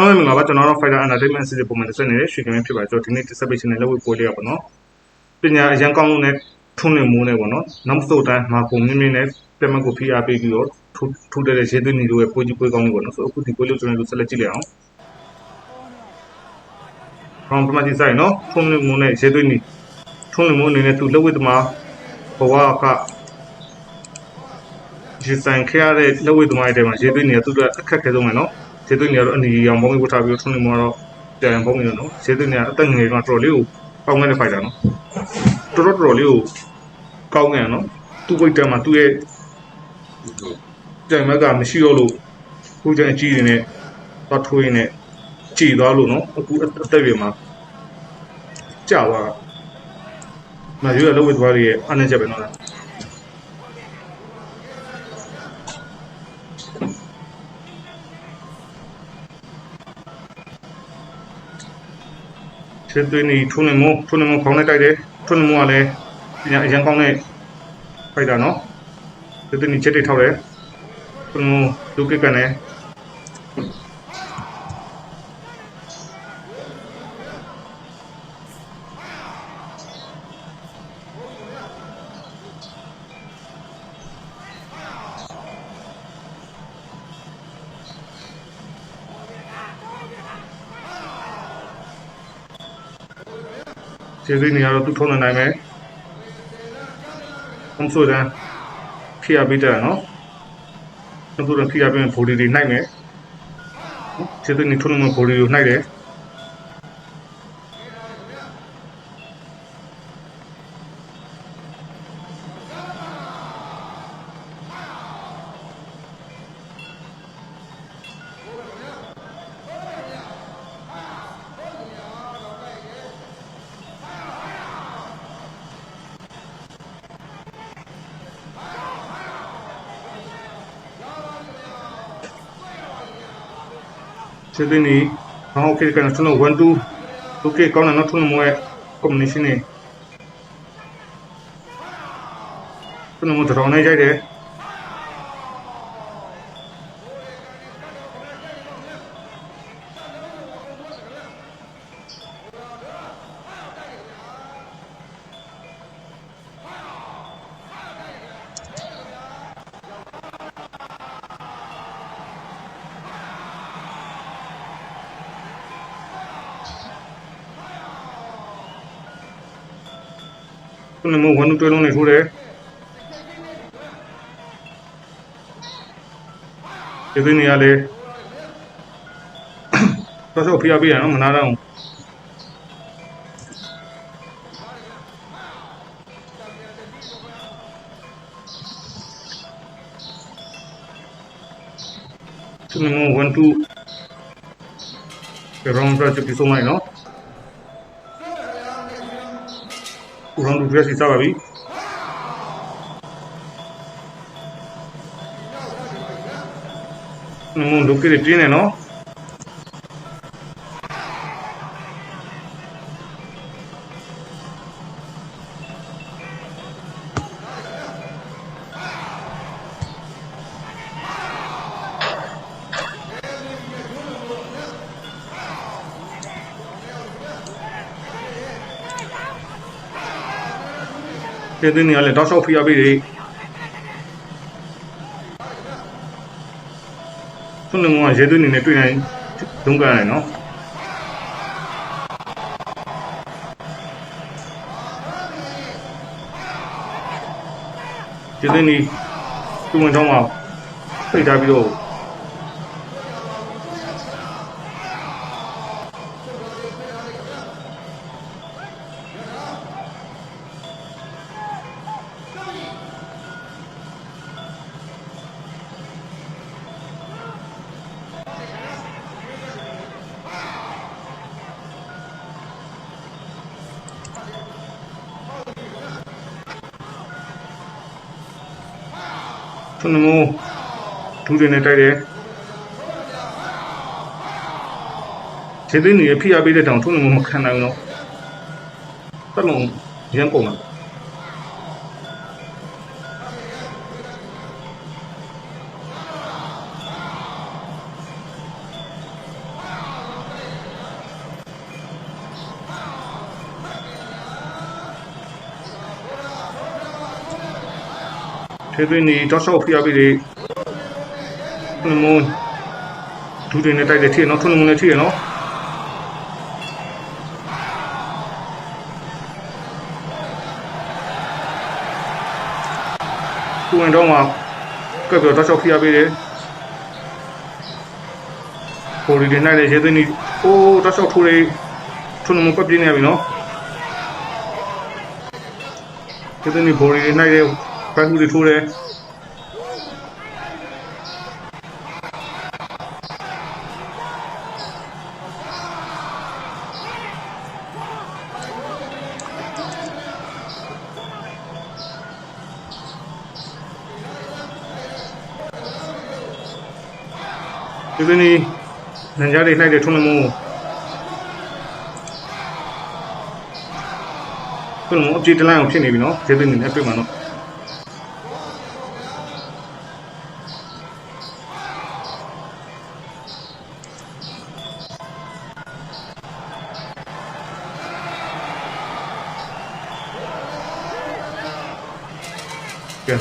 အားလုံးမင်္ဂလာပါကျွန်တော်တို့ Fighter Entertainment Series ပုံမှန်တစ်ဆက်နေတဲ့ရွှေကင်းဖြစ်ပါတယ်ကျွန်တော်ဒီနေ့ dissertation နဲ့လက်ဝဲပွဲလေးရပါတော့ပညာအရန်ကောင်းတဲ့ထုံးနေမိုးနဲ့ပေါ့နော်နောက်ဆိုတိုင်းမှာပုံမြင့်မြင့်နဲ့ပြမတ်ကိုဖိအားပေးပြီးတော့ထူထူတဲ့ရေသွင်းနေလို့ပွဲကြီးပွဲကောင်းလေးပေါ့နော်ဆိုတော့အခုဒီပွဲလေးကျွန်တော်တို့ဆက်လက်ကြည့်လိုက်အောင်ဟောင်းပမာကြီးဆိုင်နော်ထုံးနေမိုးနဲ့ရေသွင်းနေထုံးနေမိုးအနေနဲ့သူလက်ဝဲသမားဘဝကဒီဆိုင်ခရတဲ့လက်ဝဲသမားတွေထဲမှာရေသွင်းနေတဲ့သူတို့အခက်ခဲဆုံးပဲနော် ခြေသွင်းနေရတော့အနေရောင်ပေါင်းလေးဝတ်ထားပြီးတော့ထုံးနေမှာတော့ပြန်ပေါင်းနေတော့နော်ခြေသွင်းနေရအသက်ငယ်ကတော်တော်လေးကိုကောင်းခဲ့တဲ့ဖိုက်တာနော်တော်တော်တော်လေးကိုကောင်းခဲ့ရနော်သူ့ဝိတ်တမ်းမှာသူ့ရဲ့ကြံမက်ကမရှိတော့လို့ခုကျန်အကြီးနေနဲ့သွားထွေးနေကြည်သွားလို့နော်အခုအသက်ပြမှာကြာသွားတာမရွေးရလို့ဝတ်သွားရဲ့အနေချက်ပဲနော် ခြေသွင်းနေထုံးနေမို့ထုံးနေမို့ခေါင်းနဲ့တိုက်တယ်ထုံးနေမို့ကလည်းပညာအရင်ကောင်းတဲ့ဖိုက်တာနော်ခြေသွင်းနေချက်တွေထောက်တယ်ထုံးနေမို့လူကကန်တ ယ်ခြေသွင်းနေရတော့သူထုံးနေနိုင်မယ်အုံးဆိုတဲ့ဖိအားပေးတယ်နော်သူတို့ဖိအားပေးဘော်ဒီတွေနိုင်မယ်ခြေသွင်းနေထုံးနေမို့ဘော်ဒီကိုနိုင်တယ် ခြေသွင်းနေဟောင်းခေကန်ထုံးနေ1 2လူကကောင်းတယ်နော်ထုံးနေမို့ရဲ့ combination နေထုံးနေမို့တော်နေ ခုနမဝန်တွဲလုံးနေထိုးတယ်ဒီသိနေရလေတော့ဆိုဖိအားပေးရနော်မနာတော့ခုနမဝန်တူရောင်းတော့ပြဆုံးလိုက်နော် round 2 dress စပါပြီနမဒုက္ခတွေပြင်းနေနော် ပြင်းနေရလေတောက်လျှောက်ဖိအားပေးတယ်ခုနကရေသွင်းနေနဲ့တွေ့နိုင်ဒုံးကန်နေနော်ဒီသိနေသူ့ဝင်တော့မှာဖိတ်ထားပြီးတော့ ခုနကဒူးတွေနဲ့တိုက်တယ်ခြေသိနေရဖိအားပေးတဲ့တောင်ထုံးနေမခံနိုင်ဘူးနော်တက်လုံးရမ်းကုန်တာ ခြေသွင်းနေတောက်လျှောက်ဖိအားပေးတယ်ထွန်းနေမိုးဒူးတွေနဲ့တိုက်တယ်ထိရနော်ထွန်းနေမိုးလည်းထိရနော်ကိုဝင်တော့မှကပ်ပြီးတော့တောက်လျှောက်ဖိအားပေးတယ်ပေါ်ရီတွေနိုင်တယ်ခြေသွင်းနေအိုးတောက်လျှောက်ထိုးတယ်ထွန်းနေမိုးပတ်ပြင်းနေပြီနော်ကျတဲ့နေဘော်ရီတွေနိုင်တယ် ဖန်ကူတွေထိုးတယ်ကျတဲ့နေနန်ကြားတွေနိုင်တယ်ထုံးနေမို့ထုံးနေမို့အပြေတလိုင်းအောင်ဖြစ်နေပြီနော်ကျတဲ့နေနဲ့တွေ့မှာနော်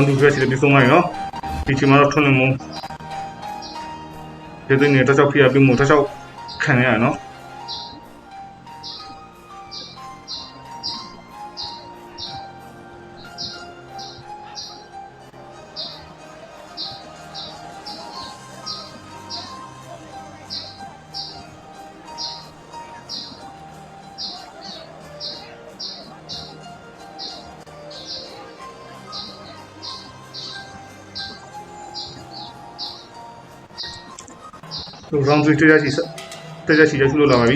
န်ဒူဖရက်စီပြီးဆုံးလိုက်နော်ဒီချိန်မှာတော့ထုံးနေမို့ကျတဲ့နေတော့ချောက်ဖိရပြီးမို့တော့ချောက်ခံရရနော် round 3တက်ရရှိတက်ရရှိရရှိလို့လာပါ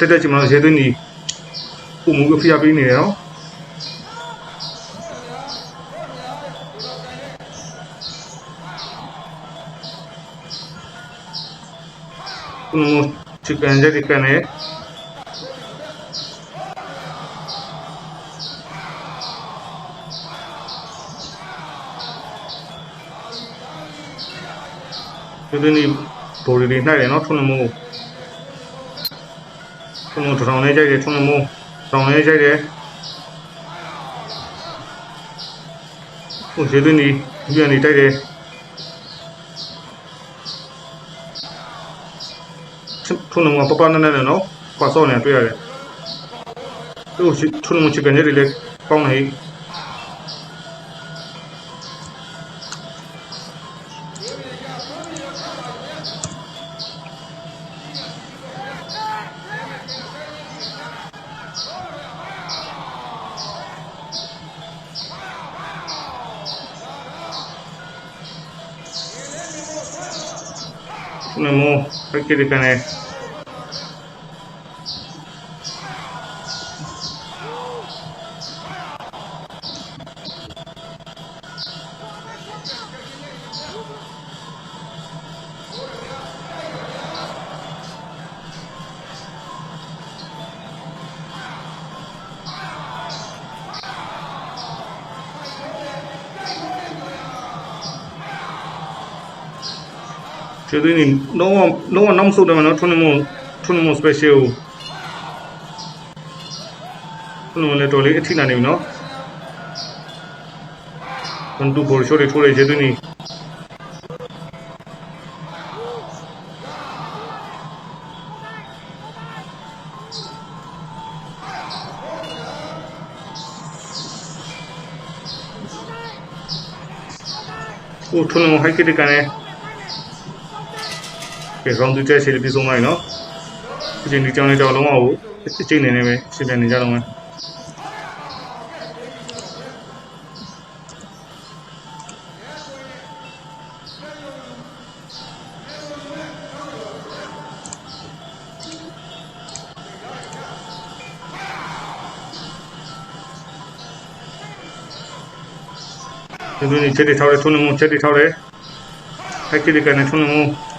တက်တက်ချိန်မှာရဲသွင်းနေပုံမှုကဖျားပေးနေတယ်နော်อืม chicken ချက် chicken နဲ့ဒီနေ့ပေါ်ရီနေနိုင်တယ်နော်ထုံး နေမို့ထုံးထုံထောင်လေးကြိုက်တယ်ထုံးနေမို့ထောင်လေးကြိုက်တယ်ဟိုရေသွင်းနေဒီကနေတိုက်တယ်ထုံးနေမို့ပပနဲ့နဲ့နော်ကွာစောနေတွေ့ရတယ်ဟိုထုံးနေမို့ချစ်ကနေလေပေါင်းနေ これも、さっきでかね、 ကျေးဇူးနေလုံးဝလုံးဝနောက်မဆုတ်တယ်မနော်ထွန်းနမို့ထွန်းနမို့ special ထွန်းနမို့လည်းတော်လေးအထိနာနေပြီနော်။ကွန်တူပေါ်ရှိုးတွေထိုးရကျေးဇူးနေဟိုထွန်းနမို့ high kick ကနေ ကဲ round 2တက်ရှိလေးပြီးဆုံးသွားပြီနော်အချိန်ဒီကြောင်းလေးတော့လုံးဝကိုအချိန်နေနေပဲရှင်းပြနေကြတော့မယ်ဒီလိုနေချက်တွေထောက်တယ်ထုံးလုံးချက်တွေထောက်တယ်ဟက်ကစ်တွေကနေထုံးလုံး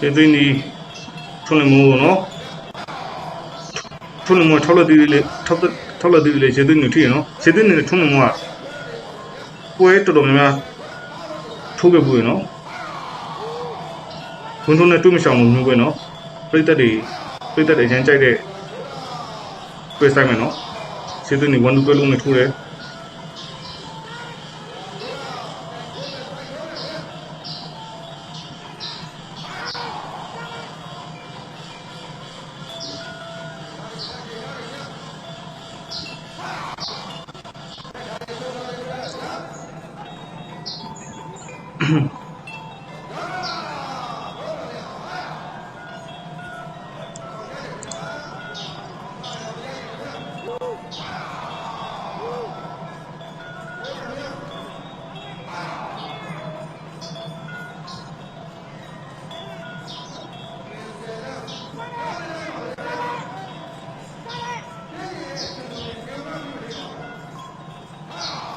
မှုဒီသွင်းဒီထုံးနေမှုနော်ထုံးနေမှုထောက်လို့ဒီလေထောက်ထောက်လို့ဒီလေခြေသွင်းနေထိရနော်ခြေသွင်းနေထုံးနေမှုကပွဲတော်တော်များများထိုးခဲ့ဘူးရနော်ဘုံထုံးနဲ့တွမရှောင်လို့မျိုးပဲနော်ပြိတ္တတွေပြိတ္တတွေအရင်ကြိုက်တဲ့ပြဆိုင်မယ်နော်ခြေသွင်းနေ1 2တွဲလုံးနဲ့ထိုးတယ်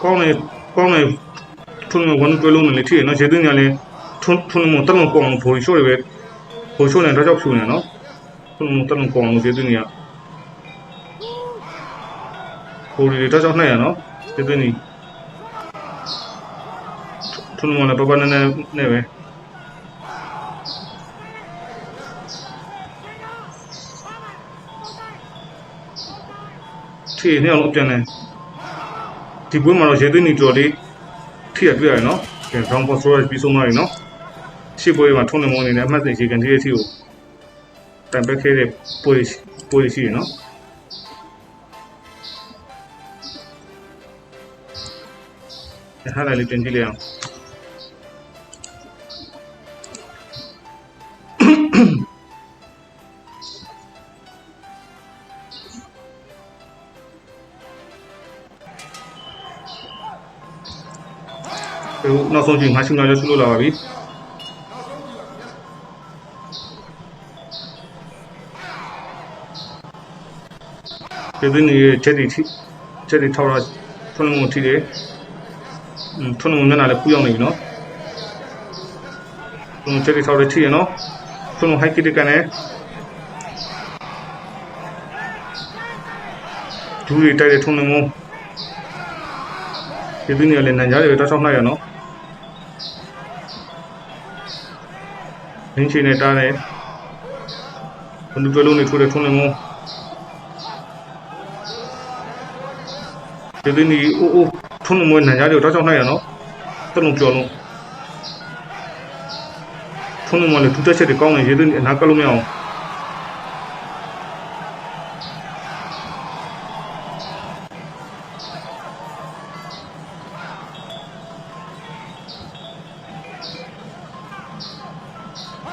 ကောင်းနေကောင်းနေထုံးနေဝန်တွဲလုံးနဲ့ထိရနော်ခြေသွင်းညာလဲထုံးထုံးနေမတလုံးကောင်းဖို့ရှိုးရပဲဖို့ရှိုးနေတော့ကြောက်ဖြူနေနော်ထုံးနေတလုံးကောင်းလို့ခြေသွင်းညာကိုရီတော့ကြောက်နေရနော်ခြေသွင်းနေထုံးနေမလည်းပပနဲ့နဲ့ပဲထိနေအောင်ပြန်နေ ဒီပွဲမှာတော့ရေသွင်းနေတော်လေးထိရတွေ့ရတယ်နော်။ဒါ round boss ရောပြီးဆုံးသွားပြီနော်။ရှစ်ပွဲမှာထုံးနေမုံနေနဲ့အမှတ်စဉ်ရေကန်ကြီးရဲ့အထီကိုတန်ပက်ခဲ့တဲ့ပွဲပွဲရှိရနော်။အဲ့ဒါလေးတင်ကြည့်လိုက်အောင်။ ကျွန်တော်နောက်ဆုံးချိန်5ရှုနောက်ရောက်ရှုလို့လာပါပြီပြည်သူနေချက်တွေချက်တွေထောက်တာထွန်းမှုထိတယ်ထွန်းမှုမျက်နှာလည်းပူရောက်နေပြီနော်ထွန်းချက်တွေထောက်တယ်ထိရနော်ထွန်းမှု high kick တက်ကနေဒူးတွေတိုက်တယ်ထွန်းမှု ဒီပြင်းနေရလေနံကြားတွေတောက်ချောက်နှိုက်ရနော်နင်းချီနဲ့တားတယ်ဘလူတွေလုံးနေထိုးတယ်ထုံးနေမို့ဒီပြင်းနေအိုးအိုးထုံးနေမို့နံကြားတွေတောက်ချောက်နှိုက်ရနော်တလုံးပြော်လုံးထုံးနေမို့လေထူးတက်ချက်တွေကောင်းနေရေသွင်းအနာကလုံးမရအောင်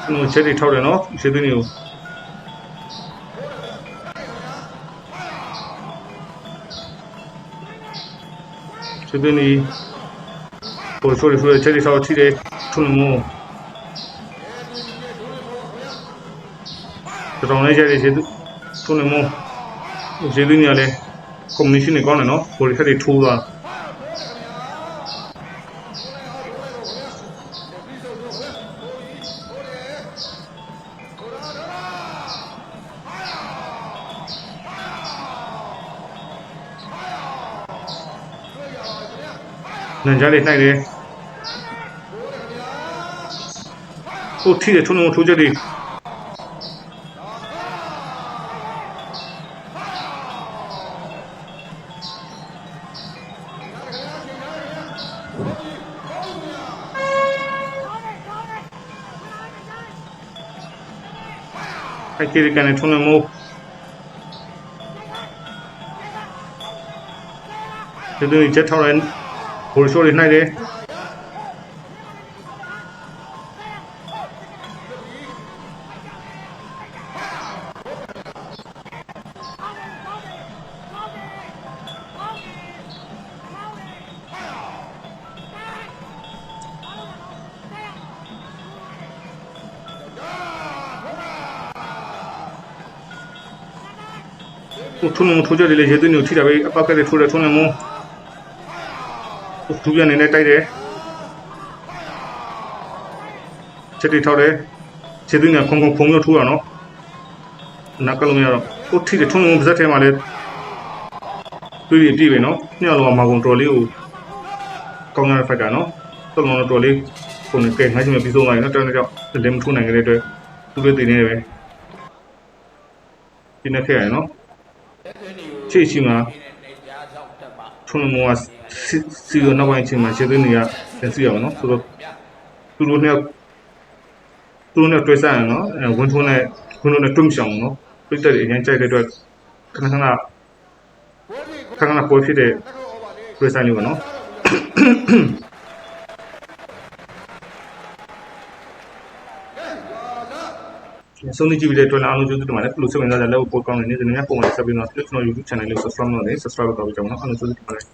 ကျွန်တော်ချက်တွေထောက်တယ်နော်ရှင်းသွင်းတွေကိုရှင်းသွင်းတွေဟိုဆိုရီဆိုရီချက်တွေထောက်ထိတယ်ထုံမို့ကျွန်တော်လည်းချက်တွေရှင်းထုံမို့ရှင်းသွင်းရလဲ combination တွေကောင်းတယ်နော်ဟိုတွေချက်တွေထိုးသွား နန်ကြားလေးနှိုက်တယ်ဟိုထိတယ်ထုံးလုံးထိုးချက်တွေအဲ့ဒီကနေထုံးလုံးမို့ဒီလို ချက်ထောက်ရင်ဟိုရှိုးလေးနှိုက်တယ်ဟိုထုံးလုံးထိုးချက်တွေလည်းရဲသွင်းနေထိ တာပဲအပောက်ကလေးထိုးတယ်ထုံးလုံးမို့ဟိုသူပြန်နေနဲ့တိုက်တယ်ချက်တွေထောက်တယ်ချက်သွင်းနေခုံခုံဖုံလို့ထိုးရနော်နောက်ကလုံးရတော့ဟိုထိတယ်ထုံးလုံးပါဇက်ထဲမှာလည်းတွေ့ရပြည့်ပဲနော်ညောင်လုံးကမာကုန်တော်လေးကိုကောင်းရတဲ့ဖိုက်တာနော်တော်လုံးတော်လေးခုန်ကဲငါ့ချင်းမပြီးဆုံးသွားရင်နော်တော်တော်ကြောင့်လည်းမထိုးနိုင်ကြတဲ့အတွက်သူတို့တည်နေတယ်ပဲဒီနေ့ခဲ့ရနော်ချစ်ရှိမှာထုံးမောက စီရနောက်ပိုင်းချင်းမှာခြေသွင်းတွေကပြန်စီရအောင်နော်ဆိုတော့သူတို့နဲ့သူတို့နဲ့တွေ့ဆိုင်နော်အဲဝန်ထုံးနဲ့ဝန်ထုံးနဲ့တွန့်ချောင်နော်ပြည့်တဲ့အရင်ကြိုက်တဲ့အတွက်ခဏခဏခဏခဏပေါ်ဖြစ်တဲ့တွေ့ဆိုင်လေးပေါ့နော်ဆုံးနေကြည့်ပြီးတဲ့အတွက်လည်းအားလုံးကျေးဇူးတင်ပါတယ်။လို့စိတ်ဝင်စားတဲ့လက်ကိုပို့ကောင်းတဲ့နေ့စဉ်များပုံမှန်ဆက်ပြီးတော့ကျွန်တော် YouTube channel လေး subscribe လုပ်နေ subscribe လုပ်တော့ကြအောင်နော်။အားလုံးကျေးဇူးတင်ပါတယ်။